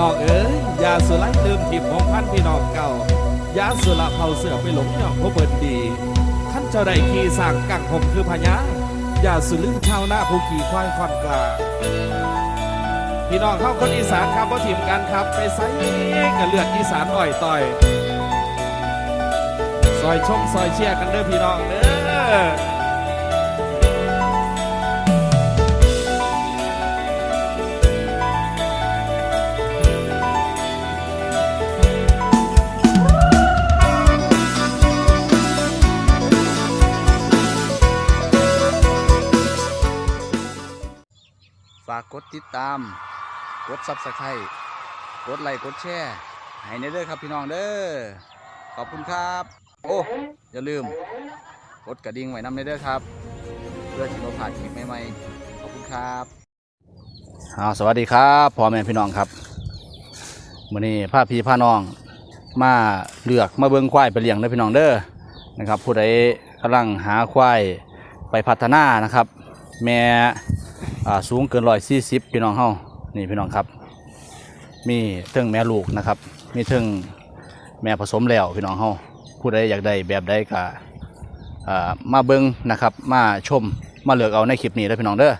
น้องเอ๋ยยาสุไลเติมทิพของพันพี่น้องเก่ายาสุละเผาเสือไปหลงย่องผู้เปิดดีท่านเจ้าได้ขี่สร้างกังหมคือพญายาสุลืมชาวนาผู้ขี่ควายคอนกลาพี่น้องเข้าคนอีสานครับบ่ทีมกันครับไปไซกับเลือดอีสานอ่อยต่อยซอยชมซอยเชียร์กันเด้อพี่น้องเด้อากกดติดตาม กดซับสไครต์กดไลค์กดแชร์ให้ในเด้อครับพี่น้องเด้อขอบคุณครับ โอ้อย่าลืม กดกระดิ่งไว้นำในเด้อครับ เพื่อที่เราผ่านคลิปใหม่ๆขอบคุณครับอาสวัสดีครับพ่อแม่พี่น้องครับวันนี้พาพี่พาน้อง มาเลือกมาเบิ้งควายไปเลี้ยงเด้อพี่น้องเด้อนะครับผู้ใดกำลังหาควายไปพัฒนานะครับ แม่ อ่าสูงเกินร้อยสี่สิบพี่น้องเฮานี่พี่น้องครับ มีเทิงแม่ลูกนะครับ มีเทิงแม่ผสมแล้วพี่น้องเฮาผู้ใดอยากได้แบบใดก็อ่ามาเบิ่งนะครับ มาชมมาเลือกเอาในคลิปนี้เด้อพี่น้องเด้อ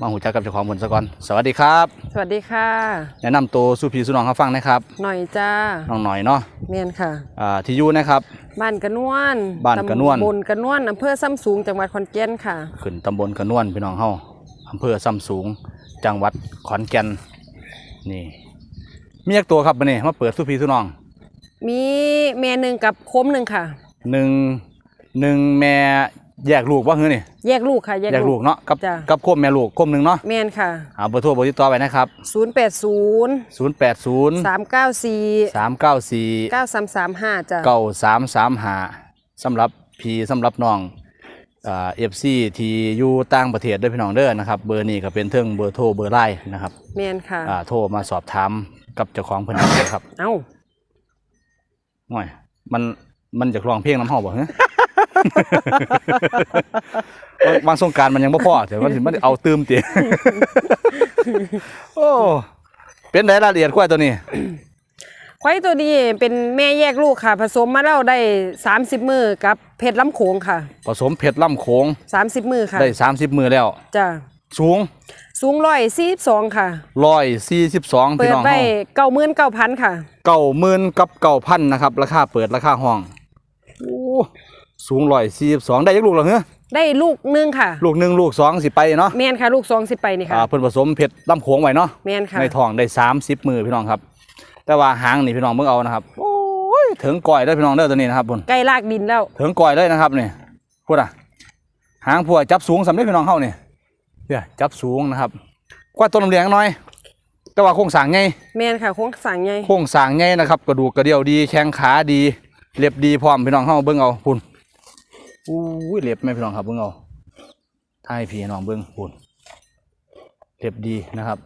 มาหูจักกับเจ้าของผลซะก่อนสวัสดีครับ สวัสดีค่ะ แนะนำตัวสู่พี่สู่น้องเขาฟังนะครับ หน่อยจ้าน้องหน่อยเนาะเมียนค่ะอ่าที่อยู่นะครับ บ้านกระนวนบ้านกระนวนตำบลกระนวนอำเภอซ้ำสูงจังหวัดขอนแก่นค่ะ ขึ้นตำบลกระนวนพี่น้องเฮา อำเภอซ้ำสูง จังหวัดขอนแก่นนี่ มียักตัวครับบัดนี้มาเปิดสู่พี่สู่น้องมีเมียหนึ่งกับโคมหนึ่งค่ะหนึ่งหนึ่งแม่แยกลูกว่าเฮ้ยนี่แยกลูกค่ะแยกแยกลูกเนาะกับจ้ะ กับโคมแม่ลูกโคมหนึ่งเนาะเมียนค่ะ เอาเบอร์โทรเบอร์ติดต่อไว้นะครับ 0 8 0 0 8 0 3 9 4 3 9 4 9 3 3 5จ้ะ9 3 3 5สำหรับพี่สำหรับน้องอ่า เอฟซีที่อยู่ต่างประเทศด้วยพี่น้องเด้อนะครับเบอร์นี้ก็เป็นเทิงเบอร์โทรเบอร์ไลน์นะครับเมียนค่ะ อ่าโทรมาสอบถามกับเจ้าของเพิ่นได้เลยครับเอ้าหน่อย มันมันจะร้องเพลงน้ำหอมบ่ฮะวางสงกรารมันยังบ่พอเดี๋ยวมันสิมันเอาตืมติโอ้ เป็นไดรายละเอียดควายตัวนี้ ควายตัวนี้เป็นแม่แยกลูกค่ะ ผสมมาแล้วได้ 30 มือกับเพชรล้ำโขงค่ะ ผสมเผ็ดล่ำโขง30 มือค่ะได้ 30 มือแล้ว จ้ะสูงสูงร้อยสี่สองค่ะ142เปิพี่ดน้องไว้เฮาเก้าหมื่นเก้าพันค่ะ เก้าหมื่นกับเก้าพันนะครับ ราคาเปิดราคาห้องโอ้สูง142ได้ยักลูกเหรอเฮ้ได้ลูกหนึงค่ะ ลูกหนึ่งลูกสองสิไปเนาะแมนค่ะ ลูกสองสิบไปนี่ค่ะ อ่าเพิ่นผสมเผ็ดล่ำโขงไว้เนาะแมนค่ะ ในท้องได้30มือพี่น้องครับ แต่ว่าหางนี่พี่น้องเบิ่งเอานะครับโอ้ยถึงก่อยได้อพี่น้องเด้อตัวนี้นะครับพุ่นใกล้ลากดินแล้ว ถึงก่อยเลยนะครับนี่พูดอะหางผัวจับสูงสำเร็จพี่น้องเฮานี่เดี๋ยวจับสูงนะครับกว่าต้นลำเลียงหน่อย แต่ว่าโครงสร้างไงแมนค่ะโค้งสั่งไงโครงสร้างไงนะครับกระดูกกระเดี่ยวดีแข้งขาดีเล็บดีพร้อมพี่น้องเฮาเบิ่งเอาพุ่นอู้ยเล็บไหมพี่น้องครับเบิ่งเอาถ้าให้พี่น้องเบิ่งพุ่นเล็บดีนะครับ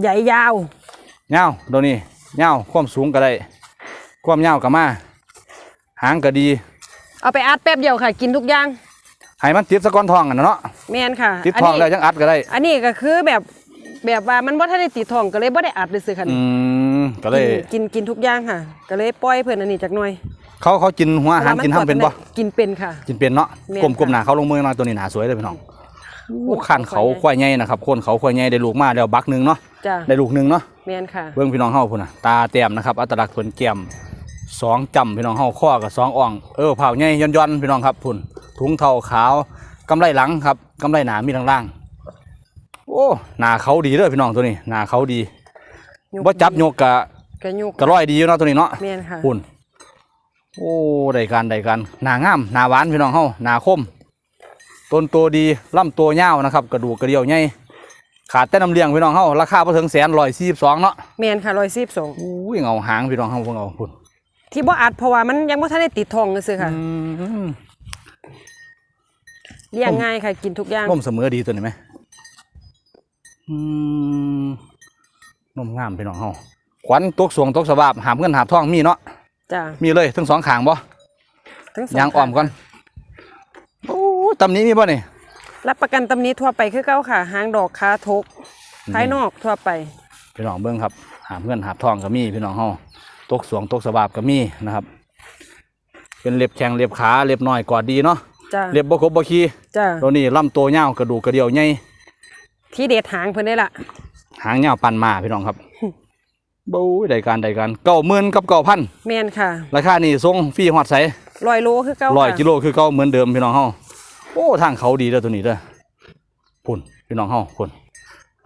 ใหญ่ยาว เงาวตัวนี้ เงาวความสูงก็ได้ ความเงาวก็มาหางก็ดี เอาไปอัดแป๊บเดียวค่ะ กินทุกอย่างให้มันติดสะก้อนทองกันนะเนาะแมนค่ะติดอันทองนี้แล้วจังอัดก็ได้ อันนี้ก็คือแบบแบบว่ามันบ่ทันได้ติดทองก็เลยบ่ได้อัดเลยสิค่ะอืมก็เลยกินกินกินทุกอย่างค่ะ ก็เลยปล่อยเพิ่นอันนี้จักหน่อย เขาเขากินหัวอาหารพะว่กินห้ำเป็นบ่กินเป็นค่ะ กินเป็นเนาะแม่นกลมกลมค่ะหนาเขาลงมือมาตัวนี้หนาสวยเลยพี่น้องโอ้ขันเขาควายใหญ่นะครับโคนเขาควายใหญ่ได้ลูกมาแล้วบักหนึ่งเนาะ จ้ะได้ลูกหนึ่งเนาะแมนค่ะ เบิ่งพี่น้องเฮาพุ่นน่ะตาแต้มนะครับ อัตลักษณ์ส่วนแก้มสองจำพี่น้องเฮาข้อกับสองอ่องเออเผาใหญ่ย่อนย่อนๆพี่น้องครับพุ่นถุงเทาขาวกำไรหลังครับกำไรหนามีทางล่างโอ้หนาเขาดีเด้อพี่น้องตัวนี้หนาเขาดีบ่จับโยกกะกระยุกกะร้อยดีอยู่เนาะตัวนี้เนาะแมนค่ะพุ่นโอ้ได้การได้การหนางามหนาหวานพี่น้องเฮาหนาคมต้นตัวดีลำตัวยาวนะครับ กระดูกกระเดี่ยวใหญ่ ขาดแต่น้ำเลี้ยงพี่น้องเฮาราคาพอถึงแสนร้อยสี่สิบสองเนาะแมนค่ะ112อู้ยเงาหางพี่น้องเฮาพวกเอาพุ่นที่บ่อัดเพราะว่ามันยังบ่ทันได้ติดทองซื่อๆค่ะอืมเลี้ยงง่ายค่ะกินทุกอย่างนมเสมอดีตัวนี้ไหมอืมนมงามพี่น้องเฮาขวัญตกสวงตกสวาบหามเงินหาบทองมีเนาะจ้ะมีเลยทั้งสองขางบ่ทั้งสองยางอ้อมก่อนโอ้ตำนี้มีบ่นี่ รับประกันตำหนี้ทั่วไปคือเก่าค่ะหางดอกขาทกภายนอกทั่วไปพี่น้องเบิ่งครับหหามเงินหาบทองก็มีพี่น้องเฮาตกสวงตกสบาบก็มีนะครับ เป็นเล็บแข้งเล็บขาเล็บน้อยกอดดีเนาะจ้าเล็บบ่ครบบ่ขี้จ้าตัวนี้ลำตัวยาวกระดูกกระเดี่ยวใหญ่ที่เด็ดหางเพิ่นได้ละหางยาวปันมาพี่น้องครับบู๊ได้การได้การเก้าหมื่นกับเก้าพันแม่นค่ะ ราคานี่ทรงฟรีฮอดใสร้อยโลคือเก่าร้อยค่ะกิโลคือเก้าเหมือนเดิมพี่น้องเฮา โอ้ทางเขาดีเด้อตัวนี้เด้อพุ่นพี่น้องเฮาพุ่น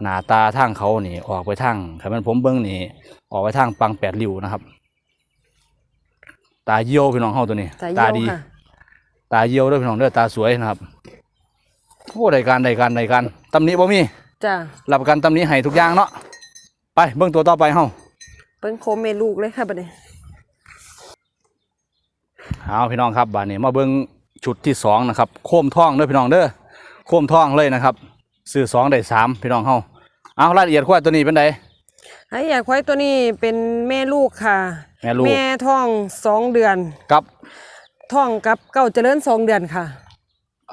หน้าตาทางเขานี่ออกไปทางถ้ามันผมเบิ่งนี่ออกไปทางปังแปดริ้วนะครับ ตาเยี่ยวพี่น้องเฮาตัวนี้ ตาเยี่ยวดีค่ะตาเยี่ยวเด้อพี่น้องเด้อตาสวยนะครับโอ้ได้การได้การได้การตำหนิบ่มีจ้ารับประกันตำหนิให้ทุกอย่างเนาะไปเบิ่งตัวต่อไปเฮาเพิ่นโคมเมลูกเลยค่ะบัดนี้เอาพี่น้องครับบานนี้มาเบิ่ง ชุดที่สองนะครับ โคมท่องเด้อพี่น้องเด้อโคมท่องเลยนะครับซื้อสองได้สามพี่น้องเฮาเอารายละเอียดควายตัวนี้เป็นไดไอ้อยากควายตัวนี้เป็นแม่ลูกค่ะ แม่ลูกแม่ท้องสองเดือนกับท้องกับเก้าเจริญสองเดือนค่ะ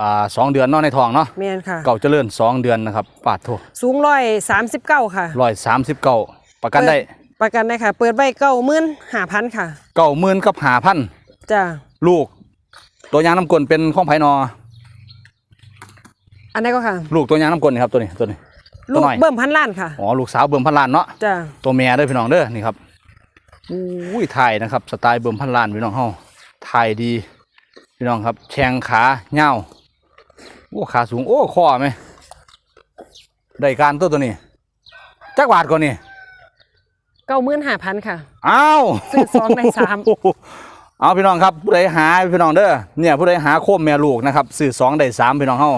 อ่าสองเดือนเนาะในท้องเนาะแม่นค่ะ เก่าเจริญสองเดือนนะครับปาดโทสูงร้อยสามสิบเก้าค่ะร้อยสามสิบเก้าประกันได้ ประกันได้ค่ะ เปิดใบเก้าหมื่นห้าพันค่ะเก้าหมื่นกับหาพันจ้าลูก ตัวยางน้ำกลนเป็นของไผนอ อันนั้นก็ค่ะ ลูกตัวยางน้ำกลนี่ครับตัวนี้ตัวนี้ ลูกตัวน้อย เบิ่มพันล้านค่ะอ๋อลูกสาวเบิ่มพันล้านเนาะจ้าตัวแม่เด้อพี่น้องเด้อนี่ครับอุ้ยถ่ายนะครับสไตล์เบิ่มพันล้านพี่น้องเฮาถ่ายดี พี่น้องครับแข้งขาเงาวโอ้ขาสูงโอ้คอไหมได้การตัวตัวนี้จักบาทก่อนนี่เก้าหมื่นห้าพันค่ะ อ้าว ซื้อสองได้สาม เอาพี่น้องครับผู้ใดหาพี่น้องเด้อเนี่ยผู้ใดหาโคมแม่ลูกนะครับซื้อสองได้สามพี่น้องเฮา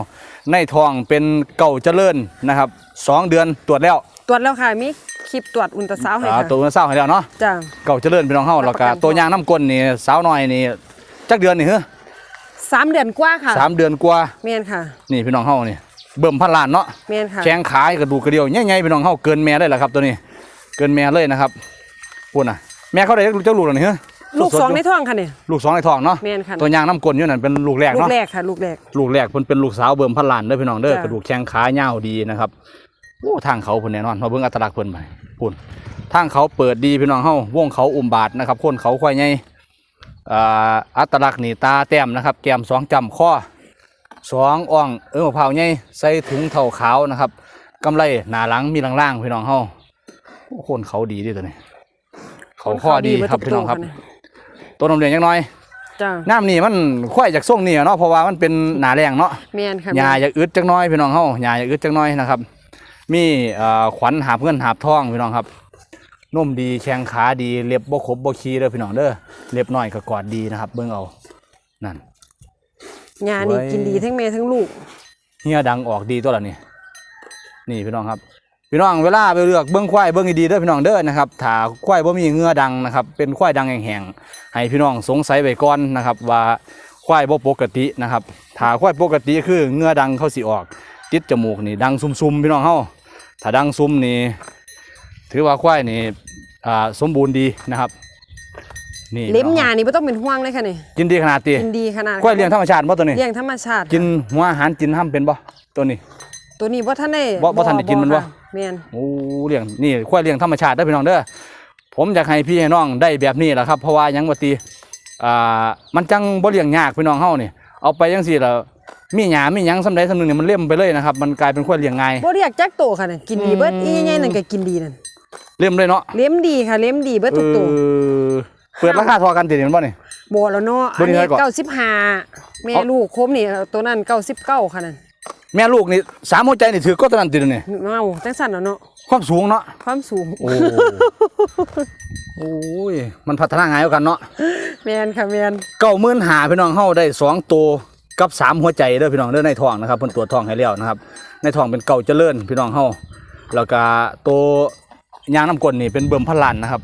ในทองเป็นเก่าเจริญนะครับสองเดือนตรวจแล้วตรวจแล้วค่ะมีคลิปตรวจอุลตราซาวด์ให้อ่าค่ะตัวเศร้าให้แล้วเนาะจ้า เก่าเจริญพี่น้องเฮารัแล้บวประกัก็นตัวยางน้ำก้นนี่สาวน้อยนี่จักเดือนนี่เหรอสามเดือนกว่าค่ะสามเดือนกว่าเมียนค่ะนี่พี่น้องเฮานี่เบิ่มพันล้านเนาะ เมียนค่ะแข้งขายกระดูกกระเดียวใหญ่ๆพี่น้องเฮาเกินแม่ได้แล้วครับตัวนี้ เกินแม่เลยนะครับพูดน่ะแม่เขาได้เจ้าลูกแล้วนี่เหรอ ลูกสองในดๆยู่ท้องค่ะเนี่ยลูกสองในท้องเนาะเมียนค่ะตัวยางน้ำก้นอยู่นั่นเป็นลูกแรกลูกเนาะแรกค่ะ ลูกแรกลูกแรกเพิ่นเป็นลูกสาวเบิ่มพันล้านเด้อพี่น้องเด้อจ้ะกระดูกแข้งขาเหี่ยวดีนะครับโอ้ทางเขาเพิ่นแน่นอนมาเบิ่งอัตลักษณ์เพิ่นไปพุ่นทางเขาเปิดดีพี่น้องเฮาวงเขาอุ้มบาทนะครับคนเขาควายใหญ่อ่าอัตลักษณ์นี่ตาแต้มนะครับแก้มสองจำข้อสองอ่องเออมะพร้าวใหญ่ใส่ถุงเท่าขาวนะครับกำไรหน้าหลังมีล่างๆพี่น้องเฮาโอ้คนเขาดีเดิตัวนี้เขาข้อดีครับพี่น้องครับ ตัวนมเลี้ยงยังน้อยจ้าน้ำนี่มันควายจากส่งนี่อะเนาะเพราะว่ามันเป็นหนาแรงเนาะเมียนค่ะหญ้าอยากอึดจักหน้อยพี่น้องเฮาหญ้าอยากอึดจักหน้อยนะครับ มีเอ่อขวัญหาบเงินหาบทองพี่น้องครับนมดีแข้งขาดีเล็บบ่ขบบ่ขี้เด้อพี่น้องเด้อเล็บน้อยก็กอดดีนะครับ เบิ่งเอานั่นยานี่ไว้กินดีทั้งแม่ทั้งลูกเฮียดังออกดีตัวละนี่นี่พี่น้องครับ พี่น้องเวลาไปเลือกเบิ้งควายเบิ้งดีๆเด้อพี่น้องเด้อนะครับถ้าควายบ่มีเหงือดังนะครับเป็นควายดังแห้งๆให้พี่น้องสงสัยไว้ก่อนนะครับว่าควายบ่ปกตินะครับถ้าควายปกติคือเหงือดังเขาสิออก ติดจมูกนี่ดังซุมๆพี่น้องเฮาถ้าดังซุมนี่ถือว่าควายนี่อ่าสมบูรณ์ดีนะครับนี่เล็มพี่น้องยานี่ไม่ต้องเป็นห่วงเลยค่ะนี่กินดีขนาดตีกินดีขนาดควายเลี้ยงธรรมชาติบ่ตัวนี้เลี้ยงธรรมชาติ กินค่ะหัวอาหารกินห้ำเป็นบ่ตัวนี้ ตัวนี้ว่าท่านได้บ่บ่ทันได้กินมันบ่ ค่ะเมียนโอ้เลี้ยงนี่ควายเลี้ยงธรรมชาติเด้อพี่น้องเด้อผมอยากให้พี่ให้น้องได้แบบนี้แหละครับ เพราะว่าหยังว่าตีอ่ามันจังบ่เลี้ยงยากพี่น้องเฮานี่เอาไปจังซี่แล้วมีหญ้ามีหยังสำใดสำหนึงเนี่ยมันเล่มไปเลยนะครับ มันกลายเป็นควายเลี้ยงง่าย บ่เรียกจักโตค่ะนี่กินดีเบิดอืมอีใหญ่ๆนั่นก็กินดีนั่นเล่มเลยเนาะเลี้ยมดีค่ะ เลี้ยมดีเบิดทุกตัวเออเปิดราคาเทอกันติเห็นบ่นี่ บ่แล้วเนาะตัอัวนนี้นี้เท่าไหร่ก่อนเก้าสิบห้าแม่เอาลูกโคมนี่ตัวนั้นเก้าสิบเก้าค่ะนั่น แม่ลูกนี่สามหัวใจนี่ถือก็ตัวนั้นติเดี๋ยวนี่เมาจังสั่นแล้วเนาะความสูงเนาะความสูง โอ้โอ้ยมันพัฒนาง่ายกว่ากันเนาะแมนค่ะแมนเก้าหมื่นหาพี่น้องเฮาได้สองตัวกับสามหัวใจเด้อพี่น้องเด้อในท้องนะครับเพิ่นตรวจท้องให้แล้วนะครับ ในท้องเป็นเก่าเจริญพี่น้องเฮาแล้วก็ตัวยางน้ำกลนนี่เป็นเบิ่มพันล้านนะครับ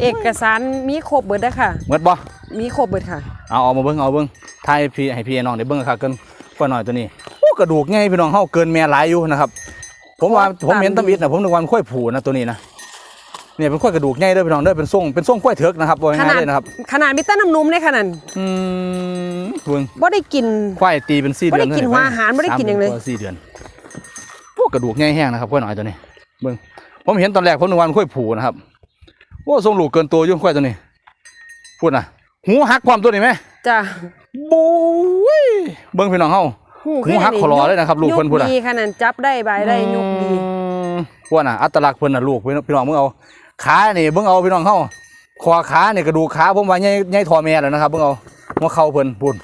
เอกสารมีครบเบิดเด้อค่ะเมื่อบ่มีครบเบิดค่ะ เอาเอามาเบิ่งเอาเบิ่งทายพี่ให้พี่ให้น้องได้เบิ่งค่ะเกิน กว่าหน่อยตัวนี้โอ้กระดูกใหญ่พี่น้องเฮาเกินแม่หลายอยู่นะครับ ผมว่าโอ้ผมเห็นตามตำอิดน่ะผมนึกว่ามันค่อยผูนะตัวนี้นะเนี่ยเป็นค่อยกระดูกใหญ่เด้อพี่น้องเด้อเป็นทรงเป็นทรงค่อยเถิกนะครับว่าขง่ายนาดๆเลยนะครับขนาดมีแต้น้ำนมเลยค่ะนั่นอืมเบิ่งบ่ได้กินควายตีเป็นสี่บ่เดือนได้กินเท่หัวอาหารบ่ได้กินหยังเลยสามดืกว่าสี่เดือนพวกกระดูกใหญ่แห้งนะครับค่อยหน่อยตัวนี้เบิ่งผผมเห็นตอนแรกผมนึกว่ามันค่อยผูนะครับโอ้ทรงลูกเกินตัวอยู่ค่อยตัวนี้พูดนะหูหักความตัวนี้ไหม จ้ะบู๊ยเบิ้งพี่น้องเฮาหูหักคลอเลยนะครับลูกเพิ่นพูดอะยดีขนาดจับได้บายได้ยกดีพวกน่ะอัตลักษณ์เพิ่นน่ะลูกพี่น้องพี่น้องเบิ่งเอาขานี่เบิ่งเอาพี่น้องเฮาคอขานี่กระดูกขาผมว่าใหญ่ใหญ่ทอแม่แล้วนะครับเบิ่งเอาหัวเข่าเพิ่นพุ่น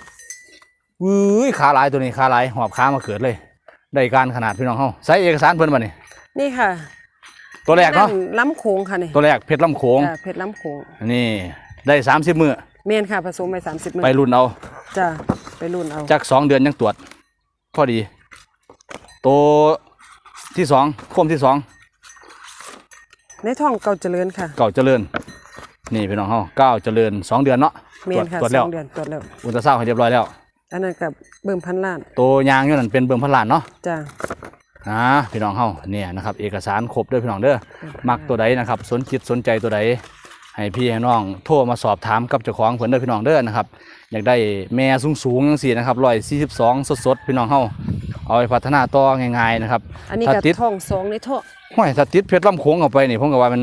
อุ้ยขาหลายตัวนี้ขาหลายหอบขามาเกิดเลยได้การขนาดพี่น้องเฮาใส่เอกสารเพิ่นบ่นี่นี่ค่ะ ตัวแรกเนาะล้ำโขงค่ะนี่ตัวแรกเพชรลำโขงจ้ะเพชรล้ำโขงนี่ได้30มื้อ เมนค่ะผสมไปสามสิบมื้อไปรุ่นเอาจ้ะไปรุ่นเอาจักสองเดือนยังตรวจ พอดีตัวที่สองโคมที่สองในท้องเก่าเจริญค่ะ เก่าเจริญ นี่พี่น้องเฮาเก้าเจริญสองเดือนเนาะเมตรวจนค่ะตรวจสแล้อวงเดือนตรวจแล้วอุลตราซาวด์ให้เรียบร้อยแล้ว อันนั้นกับเบิ่มพันล้านตัวยางอยู่นั่นเป็นเบิ่มพันล้านเนาะ จ้ะ อ่าพี่น้องเฮาเนี่ยนะครับเอกสารครบเด้อพี่น้องเด้อมักตัวใดนะครับ สนจิตสนใจตัวใด ให้พี่ให้น้องโทรมาสอบถามกับเจ้าของเพิ่นเด้อพี่น้องเด้อนะครับ อยากได้แม่สูงๆจังซี่นะครับ142สดๆพี่น้องเฮาเอาไปพัฒนาต่อง่ายๆนะครับอันนี้ถ้ากับติดท้องสองในท้องห้อยถ้าติดเพชรลำโขงออกไปนี่ผมก็ว่ามัน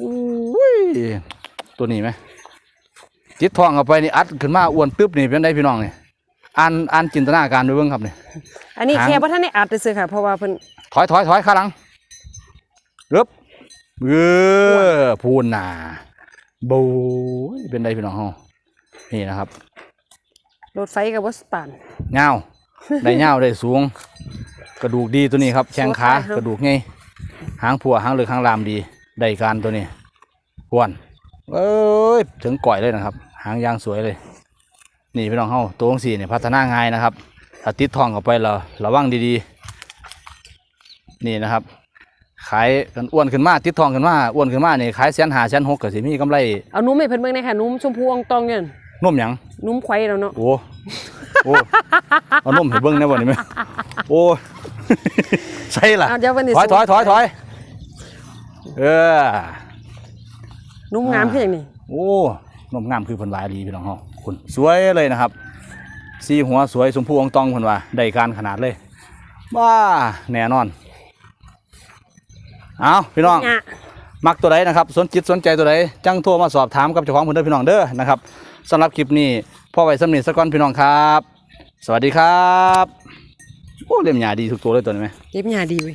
อุ้ยตัวนี้ไหมติดทองออกไปนี่อัดขึ้นมาอ้วนตึ๊บนี่เป็นได้พี่น้องนี่อ่านอ่านจินตนาการดูเบิ่งครับนี่อันนี้หางแค่บ่ทันได้อัดซื่อๆค่ะเพราะว่าเพิ่นถอยถอยถอยข้างหลังเรึบ เออพูนน่ะบูยเป็นได้พี่น้องเฮานี่นะครับรถไฟกับบ่สปานเงาวได้เงาวได้สูง กระดูกดีตัวนี้ครับ แข้งขาสดไปครับกระดูกไงหางผัวหางเหลือกหางลามดี ได้การตัวนี้พวนเอ้ยถึงก่อยเลยนะครับ หางยางสวยเลย นี่พี่น้องเฮาตัวของสี่เนี่ยพัฒนาง่ายนะครับถ้าติดทองเข้าไปเราระวังดีๆ นี่นะครับ ขายกันอ้วนขึ้นมาติดทองขึ้นมาอ้วนขึ้นมานี่ขายแสนหาแสนหกก็สิมีกำไรเอานุ่มให้เพิ่นเบิ่งหน่อยค่ะนุ่มชมพูอองตองเนี่ยนุ่มหยังนุ่มไข่แล้วเนาะ โอ้โอ้เอานุ่มให้เบิ่งได้บ่นี่แม่โอ้ใช่ล่ะเอาเดี๋ยววันนี้ถอยถอยถอยถอยเออ นุ่มงามคืออย่างนี้โอ้นมงามคือเพิ่นวาดีพี่น้องเฮาคุณสวยเลยนะครับสีหัวสวยสมพูอองตองเพิ่นว่าได้การขนาดเลยว้าแน่นอน เอาพี่น้อง เนี่ยมักตัวใดนะครับ สนจิตสนใจตัวใดจังโทรมาสอบถามกับเจ้าของเพิ่นเด้อพี่น้องเด้อนะครับสำหรับคลิปนี้พ่อไว้สำนีสักก่อนพี่น้องครับ สวัสดีครับ โอ้เล่มหยาดีทุกตัวเลยตัวนี้ไหมเย็บหยาดีเว้ย